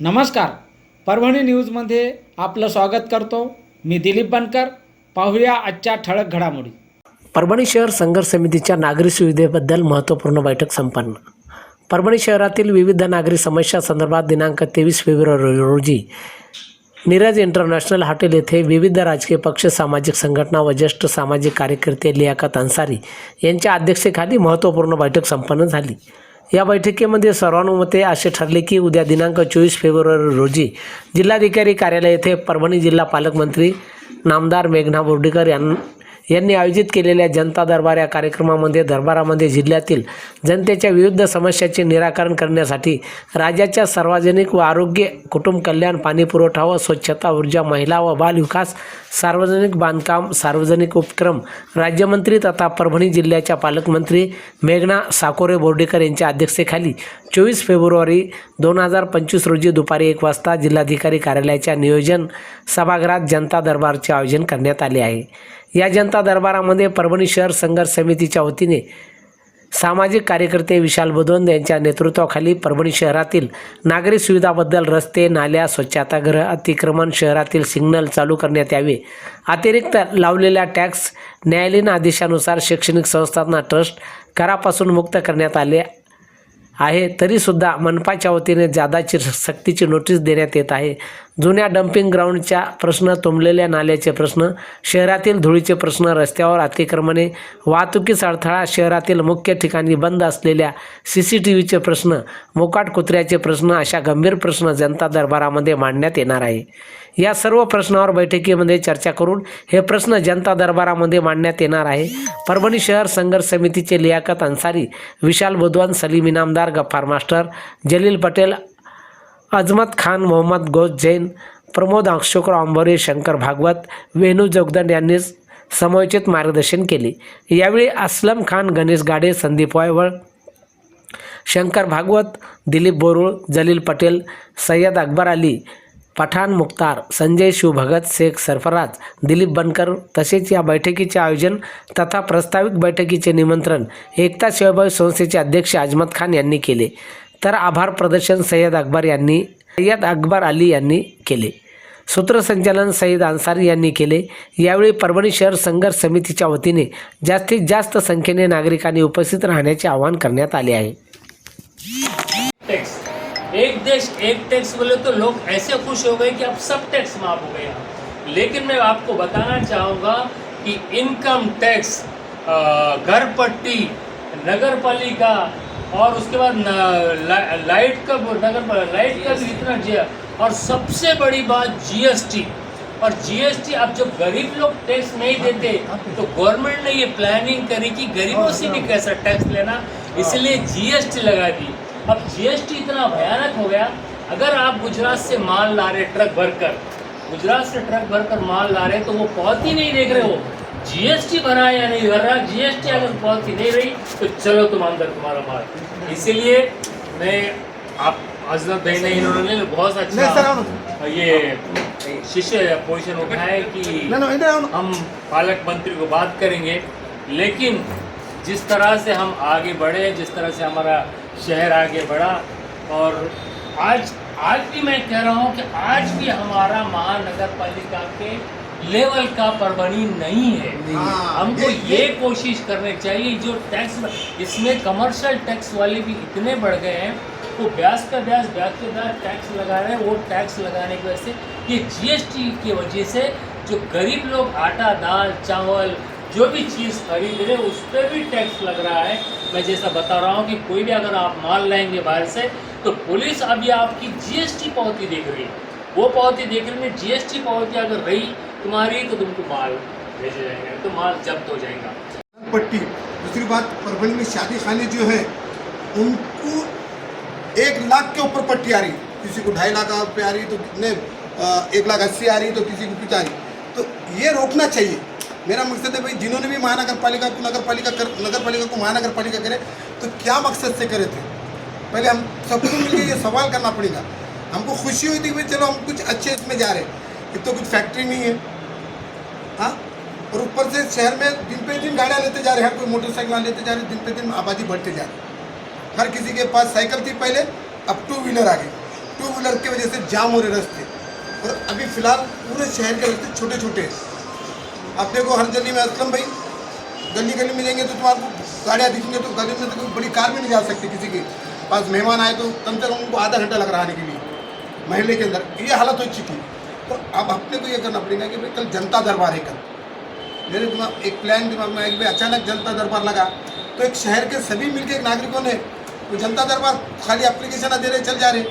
नमस्कार. परभणी न्यूजमध्ये आपलं स्वागत करतो. मी दिलीप बनकर. पाहूया आजच्या ठळक घडामोडी. परभणी शहर संघर्ष समितीच्या नागरी सुविधेबद्दल महत्त्वपूर्ण बैठक संपन्न. परभणी शहरातील विविध नागरी समस्या संदर्भात दिनांक तेवीस फेब्रुवारी रोजी नीरज इंटरनॅशनल हॉटेल येथे विविध राजकीय पक्ष सामाजिक संघटना व ज्येष्ठ सामाजिक कार्यकर्ते लियाकत अन्सारी यांच्या अध्यक्षतेखाली महत्त्वपूर्ण बैठक संपन्न झाली. या बैठकीमध्ये सर्वानुमते असे ठरले की उद्या दिनांक चोवीस फेब्रुवारी रोजी जिल्हाधिकारी कार्यालय येथे परभणी जिल्हा पालकमंत्री नामदार मेघना बोर्डीकर यां यांनी आयोजित केलेल्या जनता दरबार या कार्यक्रमामध्ये दरबारामध्ये जिल्ह्यातील जनतेच्या विविध समस्याचे निराकरण करण्यासाठी राज्याच्या सार्वजनिक व आरोग्य कुटुंब कल्याण पाणीपुरवठा व स्वच्छता ऊर्जा महिला व बाल विकास सार्वजनिक बांधकाम सार्वजनिक उपक्रम राज्यमंत्री तथा परभणी जिल्ह्याच्या पालकमंत्री मेघना साकोरे बोर्डीकर यांच्या अध्यक्षतेखाली चोवीस फेब्रुवारी दोन हजार पंचवीस रोजी दुपारी एक वाजता जिल्हाधिकारी कार्यालयाच्या नियोजन सभागृहात जनता दरबारचे आयोजन करण्यात आले आहे. या जनता दरबारामध्ये परभणी शहर संघर्ष समितीच्या वतीने सामाजिक कार्यकर्ते विशाल बुदोंद यांच्या नेतृत्वाखाली परभणी शहरातील नागरी सुविधाबद्दल रस्ते नाल्या स्वच्छतागृह अतिक्रमण शहरातील सिग्नल चालू करण्यात यावे. अतिरिक्त लावलेल्या टॅक्स न्यायालयीन आदेशानुसार शैक्षणिक संस्थांना ट्रस्ट करापासून मुक्त करण्यात आले आहे. तरीसुद्धा मनपाच्या वतीने जादाची सक्तीची नोटीस देण्यात येत आहे. जुन्या डम्पिंग ग्राउंडच्या प्रश्न तुंबलेल्या नाल्याचे प्रश्न शहरातील धुळीचे प्रश्न रस्त्यावर अतिक्रमणे वाहतुकीस अडथळा शहरातील मुख्य ठिकाणी बंद असलेल्या सी सी टी व्हीचे प्रश्न मोकाट कुत्र्याचे प्रश्न अशा गंभीर प्रश्न जनता दरबारामध्ये मांडण्यात येणार आहे. या सर्व प्रश्नावर बैठकीमध्ये चर्चा करून हे प्रश्न जनता दरबारामध्ये मांडण्यात येणार आहे. परभणी शहर संघर्ष समितीचे लियाकत अन्सारी विशाल बुधवान सलीम इनामदार गफ्फार मास्टर जलील पटेल अजमत खान मोहम्मद गोज जैन प्रमोद अक्षोकर अंबोरे शंकर भागवत वेणू जोगदंड यांनी समयोचित मार्गदर्शन केले. यावेळी असलम खान गणेश गाडे संदीप वायवळ शंकर भागवत दिलीप बोरुळ जलील पटेल सय्यद अकबर अली पठाण मुख्तार संजय शिवभगत शेख सरफराज दिलीप बनकर तसेच या बैठकीचे आयोजन तथा प्रस्तावित बैठकीचे निमंत्रण एकता सेवाभावी संस्थेचे अध्यक्ष अजमत खान यांनी केले. तर आभार प्रदर्शन सय्यद अकबर यांनी सय्यद अकबर अली यांनी केले. सूत्रसंचालन सईद अन्सारी यांनी केले. यावेळी परभणी शहर संघर्ष समितीच्या वतीने जास्तीत जास्त संख्येने नागरिकांनी उपस्थित राहण्याचे आवाहन करण्यात आले आहे. टैक्स एक देश एक टैक्स बोले तो लोग ऐसे खुश हो गए कि अब सब टैक्स माफ हो गया लेकिन मैं आपको बताना चाहूँगा कि इनकम टैक्स घर पट्टी नगर पालिका और उसके बाद ला, लाइट का नगर लाइट का भी इतना जिया। और सबसे बड़ी बात जीएसटी और जीएसटी अब जब गरीब लोग टैक्स नहीं देते तो गवर्नमेंट ने ये प्लानिंग करी कि गरीबों से भी कैसा टैक्स लेना। इसलिए जीएसटी लगा दी। अब जीएसटी इतना भयानक हो गया। अगर आप गुजरात से माल ला रहे ट्रक भरकर गुजरात से ट्रक भरकर माल ला रहे तो वो पहुँच ही नहीं देख रहे हो। जीएसटी भरा या नहीं भर रहा जीएसटी अगर ही नहीं रही तो चलो तुम अंदर तुम्हारा माल। इसीलिए मैं आप हज़रत भाई ने इन्होंने बहुत अच्छा ये शिष्य पोजिशन उठाया है कि। हम पालक मंत्री को बात करेंगे। लेकिन जिस तरह से हम आगे बढ़े जिस तरह से हमारा शहर आगे बढ़ा और आज आज भी मैं कह रहा हूँ कि आज भी हमारा महानगर पालिका के लेवल का परभणी नहीं है। हाँ, हमको ये- कोशिश करनी चाहिए जो टैक्स इसमें कमर्शियल टैक्स वाले भी इतने बढ़ गए हैं वो ब्याज का ब्याज ब्याज के ब्याज टैक्स लगा रहे हैं वो टैक्स लगाने की वजह से ये जीएसटी की वजह से जो गरीब लोग आटा दाल चावल जो भी चीज़ खरीद रहे उस पर भी टैक्स लग रहा है। मैं जैसा बता रहा हूँ कि कोई भी अगर आप माल लाएँगे बाहर से तो पुलिस अभी आपकी जीएसटी पावती देख रही है। वो पावती देख रही है जीएसटी पावती अगर रही तुम्हारी तो तुमको माल भेजे जाएँगे तो माल जब्त हो जाएगा। पट्टी। दूसरी बात, परभणी में शादी खाने जो है, उनको एक लाख के ऊपर पट्टी आ रही। किसी को ढाई लाख रुपये आ रही तो कितने एक लाख अस्सी आ रही तो किसी को कुछ आ रही। तो ये रोकना चाहिए। मेरा मकसद है भाई, जिन्होंने भी महानगर पालिका को नगर पालिका कर नगर पालिका को महानगर पालिका करे तो क्या मकसद से करे थे? पहले हम सबको मिलकर ये सवाल करना पड़ेगा। हमको खुशी हुई थी भाई, चलो हम कुछ अच्छे इसमें जा रहे हैं। एक तो कुछ फैक्ट्री नहीं है। हाँ? और ऊपर से शहर में दिन पे दिन गाड़ियाँ लेते जा रहे हैं, कोई मोटरसाइकिल लेते जा रहे हैं, दिन पे दिन आबादी बढ़ते जा रही है। हर किसी के पास साइकिल थी पहले, अब टू व्हीलर आ गई। टू व्हीलर की वजह से जाम हो रहे रास्ते। और अभी फ़िलहाल पूरे शहर के रास्ते छोटे छोटे हैं। आप देखो हर गली में असलम भाई, गली गली में जाएँगे तो तुम्हारे गाड़ियाँ दिखेंगे तो गली में तो कोई बड़ी कार भी नहीं जा सकती किसी के। पास मेहमान आए तो कम से कम उनको आधा घंटा लग रहा आने के लिए। महल्ले के अंदर, ये हालत हो चुकी तो अब अपने को ये करना पड़ेगा कि भाई कल जनता दरबार है कल। मेरे दिमाग एक प्लान दिमाग में आया कि भाई अचानक जनता दरबार लगा। तो एक शहर के सभी मिलकर नागरिकों ने वो जनता दरबार खाली एप्लीकेशन दे रहे चल जा रहे।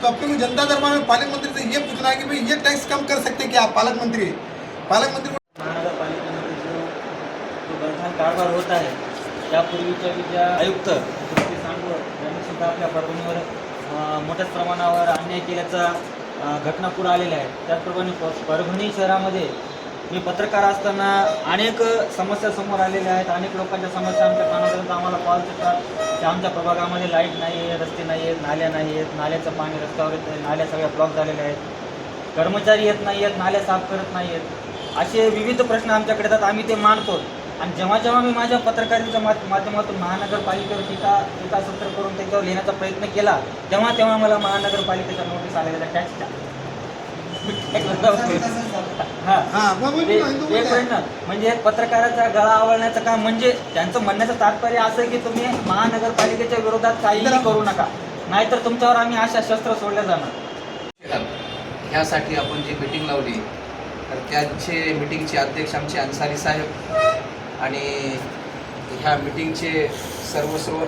तो अपने को जनता दरबार में पालक मंत्री से ये पूछना है कि भाई ये टैक्स कम कर सकते क्या आप? पालक मंत्री। पालक मंत्री महानगरपालिकेमध्ये जो जो गंठण कारभार होत आहे त्यापूर्वीच्या ज्या आयुक्त सांगू यांनी सुद्धा आपल्या परभणीवर मोठ्याच प्रमाणावर अन्याय केल्याचा घटना पुढे आलेल्या आहेत. त्याचप्रमाणे प- परभणी शहरामध्ये मी पत्रकार असताना अनेक समस्या समोर आलेल्या आहेत. अनेक लोकांच्या समस्या आमच्या कानापर्यंत आम्हाला कॉल येतात. की आमच्या प्रभागामध्ये लाइट नाही आहे रस्ते नाही आहेत नाल्या नाही आहेत. नाल्याचं पाणी रस्त्यावर येत नाल्या सगळ्या ब्लॉक झालेल्या आहेत. कर्मचारी येत नाही आहेत नाल्या साफ करत नाही आहेत. असे विविध प्रश्न आमच्याकडे येतात. आम्ही ते मानतो. आणि जेव्हा जेव्हा मी माझ्या पत्रकारितेच्या माध- माध्यमातून महानगरपालिकेवर टीका टीकासत्र करून त्याच्यावर लिहिण्याचा प्रयत्न केला तेव्हा तेव्हा मला महानगरपालिकेच्या नोटीस आलेल्या टॅक्सच्या हां. हाँ म्हणजे पत्रकाराचा गळा आवळण्याचं काम म्हणजे त्यांचं म्हणण्याचं तात्पर्य असं आहे की तुम्ही महानगरपालिकेच्या विरोधात काहीही करू नका. नाहीतर तुमच्यावर आम्ही अशा शस्त्र सोडल्या जाणार. ह्यासाठी आपण जी मिटिंग लावली तर त्याचे मिटिंगचे अध्यक्ष आमचे अन्सारी साहेब आणि ह्या मिटिंगचे सर्वस्व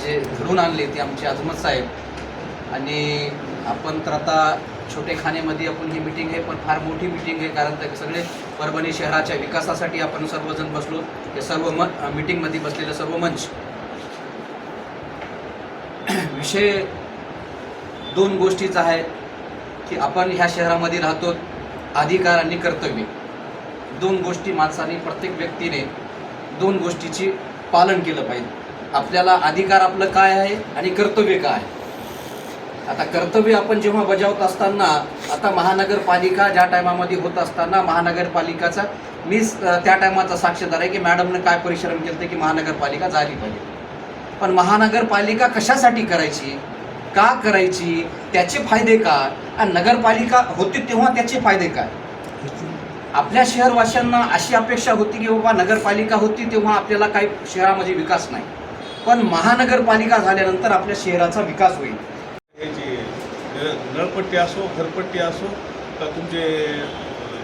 जे घडून आणले ते आमचे अजमत साहेब. आणि आपण तर आता छोटे खाण्यामध्ये आपण ही मिटिंग आहे पण फार मोठी मिटिंग आहे कारण ते सगळे परभणी शहराच्या विकासासाठी आपण सर्वजण बसलो. हे सर्व म मिटिंगमध्ये बसलेलं सर्व मंच. विषय दोन गोष्टीचा आहे की आपण ह्या शहरामध्ये राहतो अधिकार आणि कर्तव्य. दोन गोष्टी माणसाने प्रत्येक व्यक्तीने दोन गोष्टीची पालन केलं पाहिजे. आपल्याला अधिकार आपलं काय आहे आणि कर्तव्य काय आहे? आता कर्तव्य आपण जेव्हा बजावत असताना आता महानगरपालिका ज्या टायमामध्ये होत असताना महानगरपालिकाचा मी त्या टायमाचा साक्षीदार आहे की मॅडमनं काय परिश्रम केलं ते की महानगरपालिका झाली पाहिजे. पण महानगरपालिका कशासाठी करायची? का करायची? त्याचे फायदे काय? आणि नगरपालिका होती तेव्हा त्याचे फायदे काय? आपल्या शहरवासियांना अशी अपेक्षा होती की बाबा नगरपालिका होती तेव्हा आपल्याला काही शहरामध्ये विकास नाही. पण महानगरपालिका झाल्यानंतर आपल्या शहराचा विकास होईल. याची नळपट्टी असो घरपट्टी असो का तुमचे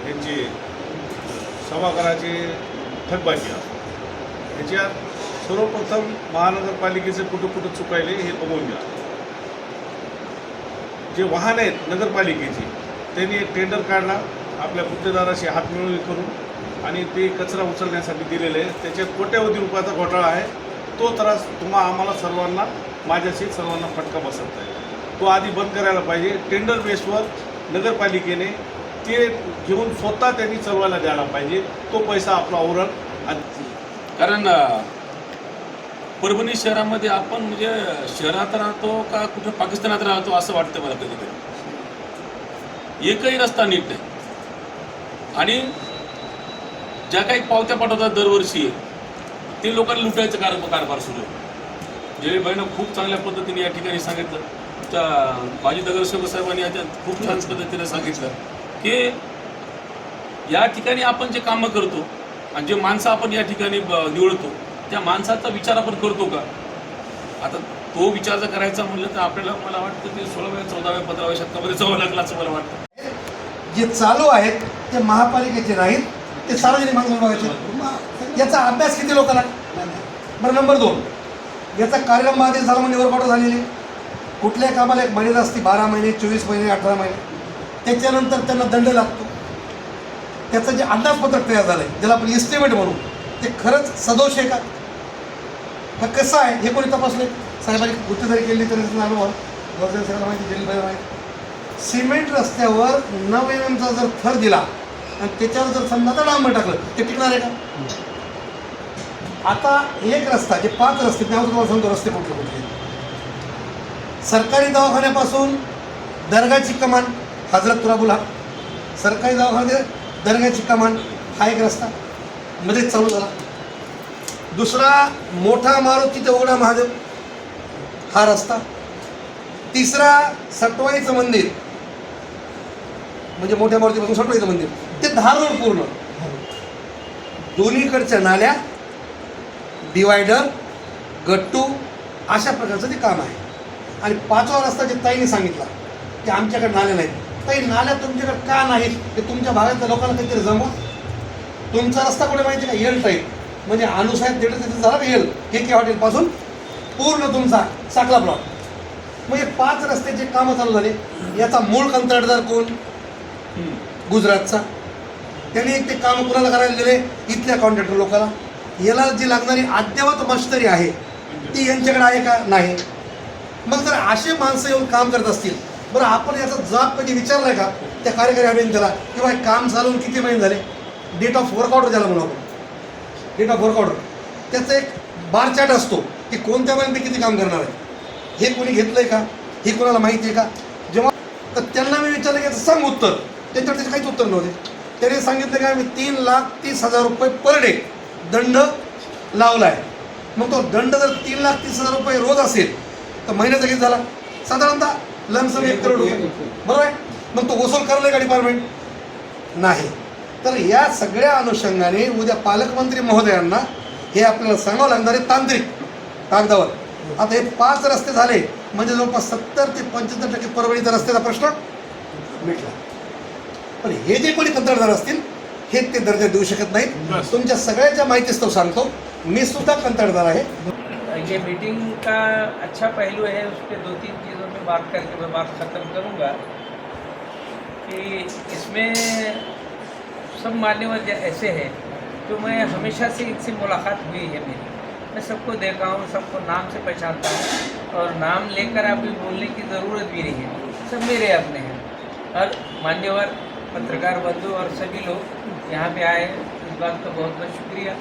यांची सभागृहाची थकबाकी असो ह्याच्यात सर्वप्रथम महानगरपालिकेचे कुठं कुठं चुकायले हे बघून घ्या. जे वाहन आहेत नगरपालिकेचे त्यांनी एक टेंडर काढला. आपल्या गुत्तेदाराशी हातमिळवणी करून आणि ते कचरा उचलण्यासाठी दिलेले आहे. त्याच्यात कोट्यावधी रुपयाचा घोटाळा आहे. तो त्रास तुम्हा आम्हाला सर्वांना माझ्याशी सर्वांना फटका बसत आहे तो आधी बंद करायला पाहिजे. टेंडर बेसवर नगरपालिकेने ते घेऊन स्वतः त्यांनी चलवायला द्यायला पाहिजे. तो पैसा आपला औरण आणि कारण परभणी शहरामध्ये आपण म्हणजे शहरात राहतो का कुठं पाकिस्तानात राहतो असं वाटतं मला कधी कधी एकही रस्ता नीट नाही. आणि ज्या काही पावत्या पाठवतात दरवर्षी ते लोकांना लुटायचं कार कारभार सुरू आहे. जयभाईनं खूप चांगल्या पद्धतीने या ठिकाणी सांगितलं. त्या माजी नगरसेवक साहेबांनी याच्या खूप छान पद्धतीने सांगितलं की या ठिकाणी आपण जे कामं करतो आणि जे माणसं आपण या ठिकाणी निवडतो त्या माणसाचा विचार आपण करतो का? आता तो विचार जर करायचा म्हणलं तर आपल्याला मला वाटतं ते सोळाव्या चौदाव्या पंधराव्या शतकामध्ये जावं लागलं असं मला वाटतं. जे चालू आहेत ते महापालिकेचे नाहीत ते सार्वजनिक बांधकाम विभागाचे. याचा अभ्यास किती लोकांना? बरं नंबर दोन. याचा कार्यक्रम आधी झाला म्हणजे निवड झालेली. कुठल्याही कामाला एक मर्यादा असते बारा महिने चोवीस महिने अठरा महिने. त्याच्यानंतर त्यांना दंड लागतो. त्याचं जे अंदाजपत्रक तयार झालं आहे ज्याला आपण इस्टिमेट म्हणू ते खरंच सदोष आहे का? हा कसं आहे हे कोणी तपासले साहेबांनी गुत्तेदारी केली तरी अनुभव गौरव सगळ्यांना माहिती माहिती सिमेंट रस्त्यावर नऊ एम एमचा जर थर दिला आणि त्याच्यावर जर समजा आता डांबर टाकलं ते टिकणार आहे का? आता एक रस्ता जे पाच रस्ते त्यावर तुम्हाला सांगतो रस्ते कुठले कुठले सरकारी दवाखान्यापासून दर्गाची कमान हजरत तुराबुल हा सरकारी दवाखान्यात दर्गाची कमान हा एक रस्ता. मध्येच चालू झाला. दुसरा मोठा मारुती ते महादेव हा रस्ता. तिसरा सटवाईचं मंदिर म्हणजे मोठ्या मारुतीपासून सटवाईचं मंदिर. ते धारूर पूर्ण. दोन्हीकडच्या नाल्या डिवायडर गट्टू अशा प्रकारचं ते काम आहे. आणि पाचवा रस्ता जे ताईने सांगितला की आमच्याकडे नाल्या नाहीत. ताई नाल्या तुमच्याकडे का नाहीत? ते तुमच्या भागातल्या लोकांना काहीतरी जमवा. तुमचा रस्ता कुठे माहिती आहे का? येल टाईप म्हणजे अनुसाहेब तिथे तिथे झाला येल के के हॉटेलपासून पूर्ण तुमचा साखला प्लॉट म्हणजे पाच रस्त्याचे कामं चालू झाले. याचा मूळ कंत्राटदार कोण? गुजरातचा. त्यांनी एक ते काम कुणाला करायला दिले? इथल्या कॉन्ट्रॅक्टर लोकांना याला जी लागणारी अद्ययावत मशनरी आहे ती यांच्याकडे आहे का? नाही. मग जर असे माणसं येऊन काम करत असतील बरं आपण याचा जाब कधी विचारलाय का? त्या कार्यकारी अभियंत्याला की बाय काम चालून किती महिने झाले? डेट ऑफ वर्क ऑर्डर ज्याला आपण. डेट ऑफ वर्क ऑर्डर त्याचा एक बार चार्ट असतो की कोणत्या महिन्यात किती काम करणार आहे. हे कोणी घेतलंय का? हे कोणाला माहिती आहे का? जेव्हा तर त्यांना मी विचारलं की याचं सांग उत्तर. त्यांच्यावर त्याचे काहीच उत्तर नव्हते. त्याने सांगितलं की आम्ही तीन लाख तीस हजार रुपये पर डे दंड लावला आहे मग तो दंड जर तीन लाख तीस हजार रुपये रोज असेल तर महिन्याचा किती झाला? साधारणतः लमसम एक करोड रुपये बरोबर आहे? मग तो वसूल करलं का डिपार्टमेंट नाही. तर या सगळ्या अनुषंगाने उद्या पालकमंत्री महोदयांना हे आपल्याला सांगावं लागणार आहे तांत्रिक कागदावर. आता हे पाच रस्ते झाले म्हणजे जवळपास सत्तर ते पंच्याहत्तर टक्के परवडीचा रस्त्याचा प्रश्न मिटला. पण हे जे कोणी कंत्राटदार असतील हे ते दर्जा देऊ शकत नाहीत. तुमच्या सगळ्याच्या माहितीच तो सांगतो. मी सुद्धा कंत्राटदार आहे. ये मीटिंग का अच्छा पहलू है उस पर दो तीन चीज़ों में बात करके मैं बात ख़त्म करूँगा कि इसमें सब मान्यवर ऐसे हैं जो मैं हमेशा से इनसे मुलाकात हुई है मेरी। मैं सबको देखा हूँ सबको नाम से पहचानता हूँ और नाम लेकर अभी बोलने की ज़रूरत भी नहीं है। सब मेरे अपने हैं। और मान्यवर पत्रकार बंधु और सभी लोग यहाँ पे आए। इस बात का बहुत बहुत शुक्रिया।